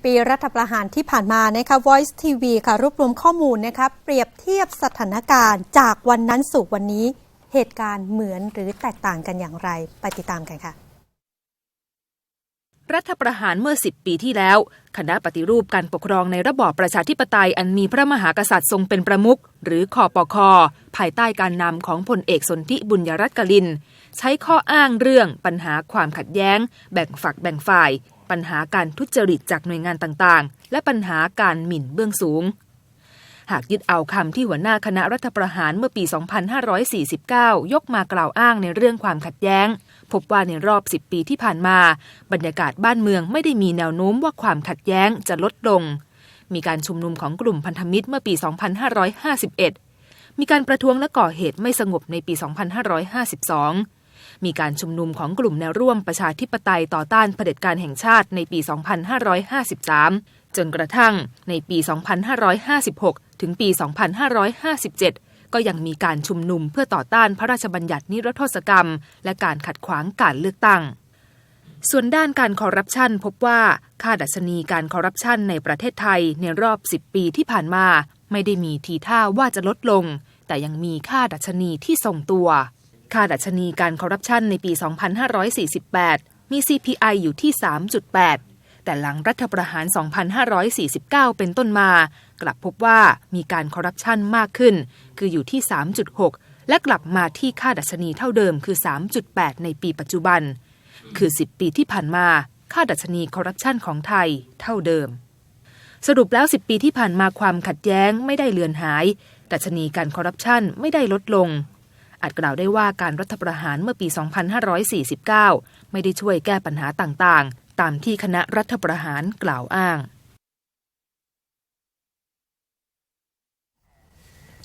10ปีรัฐประหารที่ผ่านมานะคะ Voice TV ค่ะรวบรวมข้อมูลนะคะเปรียบเทียบสถานการณ์จากวันนั้นสู่วันนี้ เหตุการณ์เหมือนหรือแตกต่างกันอย่างไร ไปติดตามกันค่ะ รัฐประหารเมื่อ 10 ปีที่แล้ว คณะปฏิรูปการปกครองในระบอบประชาธิปไตยอันมีพระมหากษัตริย์ทรงเป็นประมุขหรือคอปคอภายใต้การนำของพลเอกสนธิบุญยรัตน์กลิน ใช้ข้ออ้างเรื่องปัญหาความขัดแย้ง แบ่งฝักแบ่งฝ่าย ปัญหาการทุจริตจากหน่วยงานต่างๆ และปัญหาการหมิ่นเบื้องสูง หากยึดเอาคำที่หัวหน้าคณะรัฐประหารเมื่อปี 2549 ยกมากล่าวอ้างในเรื่องความขัดแย้ง พบว่าในรอบ 10 ปีที่ผ่านมา บรรยากาศบ้านเมืองไม่ได้มีแนวโน้มว่าความขัดแย้งจะลดลง มีการชุมนุมของกลุ่มพันธมิตรเมื่อปี 2551 มีการประท้วงและก่อเหตุไม่สงบในปี 2552 มีการชุมนุมของกลุ่มแนวร่วมประชาธิปไตยต่อต้านเผด็จการแห่งชาติในปี 2553 จนกระทั่งในปี 2556 ถึงปี 2557ก็ยังมีการชุมนุมเพื่อต่อต้านพระราชบัญญัตินิรโทษกรรม และการขัดขวางการเลือกตั้ง ส่วนด้านการคอร์รัปชันพบว่าค่าดัชนีการคอร์รัปชันในประเทศไทยในรอบ 10 ปีที่ผ่านมา ไม่ได้มีทีท่าว่าจะลดลง แต่ยังมีค่าดัชนีที่ทรงตัว ค่าดัชนีการคอร์รัปชันในปี 2548 มี CPI อยู่ที่ 3.8 แต่หลังรัฐประหาร 2549 เป็นต้นมา กลับพบว่ามีการคอร์รัปชันมากขึ้น คืออยู่ที่ 3.6 และกลับมาที่ค่าดัชนีเท่าเดิมคือ 3.8 ในปีปัจจุบัน คือ 10 ปีที่ผ่านมา ค่าดัชนีคอร์รัปชันของไทยเท่าเดิม สรุปแล้ว 10 ปีที่ผ่านมาความขัดแย้งไม่ได้เลือนหาย ดัชนีการคอร์รัปชันไม่ได้ลดลง อาจกล่าวได้ว่าการรัฐประหารเมื่อปี 2549 ไม่ได้ช่วยแก้ปัญหาต่างๆ ตามที่คณะรัฐประหารกล่าวอ้าง